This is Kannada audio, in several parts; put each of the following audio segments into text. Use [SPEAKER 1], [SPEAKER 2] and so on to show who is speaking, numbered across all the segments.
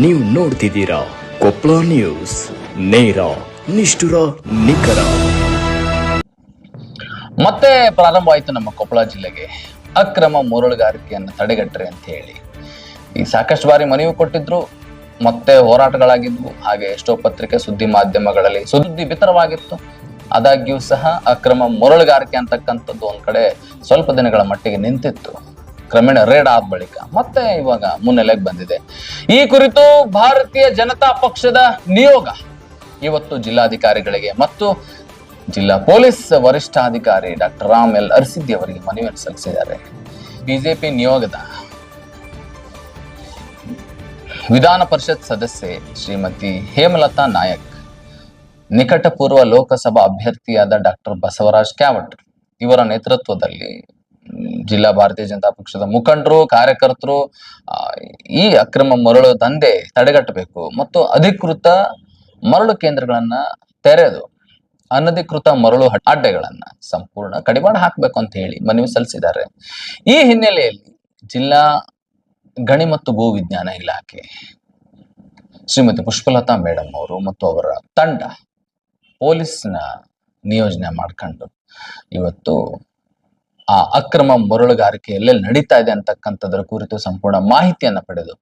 [SPEAKER 1] ನೀವು ನೋಡ್ತಿದ್ದೀರಾ ಕೊಪ್ಪಳ ನ್ಯೂಸ್, ನೇರ, ನಿಷ್ಠುರ, ನಿಖರ.
[SPEAKER 2] ಮತ್ತೆ ಪ್ರಾರಂಭ ಆಯಿತು ನಮ್ಮ ಕೊಪ್ಪಳ ಜಿಲ್ಲೆಗೆ ಅಕ್ರಮ ಮರಳುಗಾರಿಕೆಯನ್ನು ತಡೆಗಟ್ಟರೆ ಅಂತ ಹೇಳಿ. ಈ ಸಾಕಷ್ಟು ಬಾರಿ ಮನವಿ ಕೊಟ್ಟಿದ್ರು, ಮತ್ತೆ ಹೋರಾಟಗಳಾಗಿದ್ವು. ಹಾಗೆ ಎಷ್ಟೋ ಪತ್ರಿಕೆ ಸುದ್ದಿ ಮಾಧ್ಯಮಗಳಲ್ಲಿ ಸುದ್ದಿ ಬಿತ್ತರವಾಗಿತ್ತು. ಆದಾಗ್ಯೂ ಸಹ ಅಕ್ರಮ ಮರಳುಗಾರಿಕೆ ಅಂತಕ್ಕಂಥದ್ದು ಒಂದ್ ಕಡೆ ಸ್ವಲ್ಪ ದಿನಗಳ ಮಟ್ಟಿಗೆ ನಿಂತಿತ್ತು. ಕ್ರಮೇಣ ರೇಡ್ ಆದ ಬಳಿಕ ಮತ್ತೆ ಇವಾಗ ಮುನ್ನೆಲೆಗೆ ಬಂದಿದೆ. ಈ ಕುರಿತು ಭಾರತೀಯ ಜನತಾ ಪಕ್ಷದ ನಿಯೋಗ ಇವತ್ತು ಜಿಲ್ಲಾಧಿಕಾರಿಗಳಿಗೆ ಮತ್ತು ಜಿಲ್ಲಾ ಪೊಲೀಸ್ ವರಿಷ್ಠಾಧಿಕಾರಿ ಡಾಕ್ಟರ್ ರಾಮ್ ಎಲ್ ಅರ್ಸಿದ್ದಿ ಅವರಿಗೆ ಮನವಿಯನ್ನು ಸಲ್ಲಿಸಿದ್ದಾರೆ. ಬಿಜೆಪಿ ನಿಯೋಗದ ವಿಧಾನ ಪರಿಷತ್ ಸದಸ್ಯೆ ಶ್ರೀಮತಿ ಹೇಮಲತಾ ನಾಯಕ್, ನಿಕಟಪೂರ್ವ ಲೋಕಸಭಾ ಅಭ್ಯರ್ಥಿಯಾದ ಡಾಕ್ಟರ್ ಬಸವರಾಜ್ ಕ್ಯಾವಟ್ ಇವರ ನೇತೃತ್ವದಲ್ಲಿ ಜಿಲ್ಲಾ ಭಾರತೀಯ ಜನತಾ ಪಕ್ಷದ ಮುಖಂಡರು, ಕಾರ್ಯಕರ್ತರು ಈ ಅಕ್ರಮ ಮರಳು ದಂಧೆ ತಡೆಗಟ್ಟಬೇಕು ಮತ್ತು ಅಧಿಕೃತ ಮರಳು ಕೇಂದ್ರಗಳನ್ನ ತೆರೆದು ಅನಧಿಕೃತ ಮರಳು ಅಡ್ಡೆಗಳನ್ನ ಸಂಪೂರ್ಣ ಕಡಿವಾಣ ಹಾಕಬೇಕು ಅಂತ ಹೇಳಿ ಮನವಿ ಸಲ್ಲಿಸಿದ್ದಾರೆ. ಈ ಹಿನ್ನೆಲೆಯಲ್ಲಿ ಜಿಲ್ಲಾ ಗಣಿ ಮತ್ತು ಭೂ ವಿಜ್ಞಾನ ಇಲಾಖೆ ಶ್ರೀಮತಿ ಪುಷ್ಪಲತಾ ಮೇಡಮ್ ಅವರು ಮತ್ತು ಅವರ ತಂಡ ಪೊಲೀಸ್ನ ನಿಯೋಜನೆ ಮಾಡ್ಕೊಂಡು ಇವತ್ತು ಆ ಅಕ್ರಮ ಮರಳುಗಾರಿಕೆ ಎಲ್ಲೆಲ್ಲಿ ನಡೀತಾ ಇದೆ ಅಂತಕ್ಕಂಥದ್ರ ಕುರಿತು ಸಂಪೂರ್ಣ ಮಾಹಿತಿಯನ್ನ ಪಡೆದು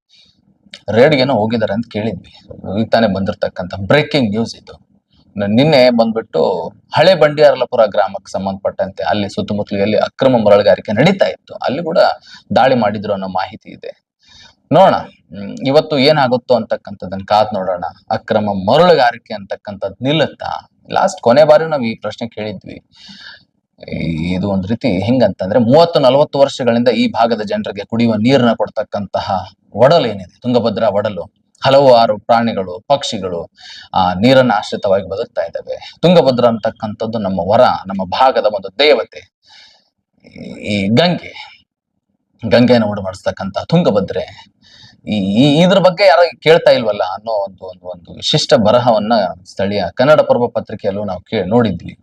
[SPEAKER 2] ರೇಡ್ಗೆನೋ ಹೋಗಿದ್ದಾರೆ ಅಂತ ಕೇಳಿದ್ವಿ. ಈಗ ತಾನೇ ಬಂದಿರತಕ್ಕಂಥ ಬ್ರೇಕಿಂಗ್ ನ್ಯೂಸ್ ಇದು. ನಿನ್ನೆ ಬಂದ್ಬಿಟ್ಟು ಹಳೆ ಬಂಡಿಯಾರ್ಲಪುರ ಗ್ರಾಮಕ್ಕೆ ಸಂಬಂಧಪಟ್ಟಂತೆ ಅಲ್ಲಿ ಸುತ್ತಮುತ್ತಲಿನಲ್ಲಿ ಅಕ್ರಮ ಮರಳುಗಾರಿಕೆ ನಡೀತಾ ಇತ್ತು. ಅಲ್ಲಿ ಕೂಡ ದಾಳಿ ಮಾಡಿದ್ರು ಅನ್ನೋ ಮಾಹಿತಿ ಇದೆ. ನೋಡೋಣ ಇವತ್ತು ಏನಾಗುತ್ತೋ ಅಂತಕ್ಕಂಥದ್ದನ್ನ ಕಾದ್ ನೋಡೋಣ. ಅಕ್ರಮ ಮರಳುಗಾರಿಕೆ ಅಂತಕ್ಕಂಥದ್ದು ನಿಲ್ಲುತ್ತಾ? ಲಾಸ್ಟ್ ಕೊನೆ ಬಾರಿ ನಾವು ಈ ಪ್ರಶ್ನೆ ಕೇಳಿದ್ವಿ. ಇದು ಒಂದು ರೀತಿ ಹೆಂಗಂತಂದ್ರೆ ಮೂವತ್ತು, ನಲವತ್ತು ವರ್ಷಗಳಿಂದ ಈ ಭಾಗದ ಜನರಿಗೆ ಕುಡಿಯುವ ನೀರನ್ನ ಕೊಡ್ತಕ್ಕಂತಹ ಒಡಲು ಏನಿದೆ? ತುಂಗಭದ್ರಾ ಒಡಲು. ಹಲವಾರು ಪ್ರಾಣಿಗಳು, ಪಕ್ಷಿಗಳು, ಆ, ನೀರನ್ನ ಆಶ್ರಿತವಾಗಿ ಬದುಕ್ತಾ ಇದ್ದಾವೆ. ತುಂಗಭದ್ರಾ ಅಂತಕ್ಕಂಥದ್ದು ನಮ್ಮ ವರ, ನಮ್ಮ ಭಾಗದ ಒಂದು ದೇವತೆ. ಈ- ಗಂಗೆ. ಗಂಗೆಯನ್ನು ಉಂಟು ಮಾಡಿಸ್ತಕ್ಕಂತಹ ತುಂಗಭದ್ರೆ. ಈ, ಈ- ಇದ್ರ ಬಗ್ಗೆ ಯಾರು ಕೇಳ್ತಾ ಇಲ್ವಲ್ಲ ಅನ್ನೋ ಒಂದು ಒಂದು ಒಂದು ವಿಶಿಷ್ಟ ಬರಹವನ್ನ ಸ್ಥಳೀಯ ಕನ್ನಡ ಪರ್ವ ಪತ್ರಿಕೆಯಲ್ಲೂ ನಾವು ಕೇ, ನೋಡಿದ್ವಿ.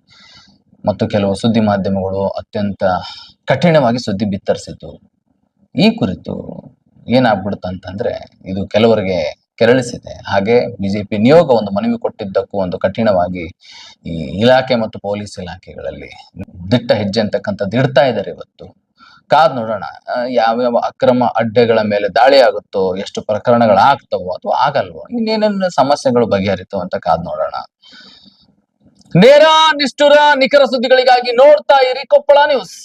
[SPEAKER 2] ಮತ್ತು ಕೆಲವು ಸುದ್ದಿ ಮಾಧ್ಯಮಗಳು ಅತ್ಯಂತ ಕಠಿಣವಾಗಿ ಸುದ್ದಿ ಬಿತ್ತರಿಸಿತು ಈ ಕುರಿತು ಏನಾಗ್ಬಿಡುತ್ತಂತಂದ್ರೆ ಇದು ಕೆಲವರಿಗೆ ಕೆರಳಿಸಿದೆ. ಹಾಗೆ ಬಿಜೆಪಿ ನಿಯೋಗ ಒಂದು ಮನವಿ ಕೊಟ್ಟಿದ್ದಕ್ಕೂ ಒಂದು ಕಠಿಣವಾಗಿ ಈ ಇಲಾಖೆ ಮತ್ತು ಪೊಲೀಸ್ ಇಲಾಖೆಗಳಲ್ಲಿ ದಿಟ್ಟ ಹೆಜ್ಜೆ ಅಂತಕ್ಕಂಥದ್ದು ಇಡ್ತಾ ಇದ್ದಾರೆ ಇವತ್ತು. ಕಾದ್ ನೋಡೋಣ ಯಾವ ಯಾವ್ಯಾವ ಅಕ್ರಮ ಅಡ್ಡೆಗಳ ಮೇಲೆ ದಾಳಿ ಆಗುತ್ತೋ, ಎಷ್ಟು ಪ್ರಕರಣಗಳಾಗ್ತವೋ ಅಥವಾ ಆಗಲ್ವೋ, ಇನ್ನೇನೇನು ಸಮಸ್ಯೆಗಳು ಬಗೆಹರಿತೋ ಅಂತ ಕಾದ್ ನೋಡೋಣ. ನೇರ ನಿಷ್ಠುರ ನಿಖರ ಸುದ್ದಿಗಳಿಗಾಗಿ ನೋಡ್ತಾ ಇರಿ ಕೊಪ್ಪಳ ನ್ಯೂಸ್.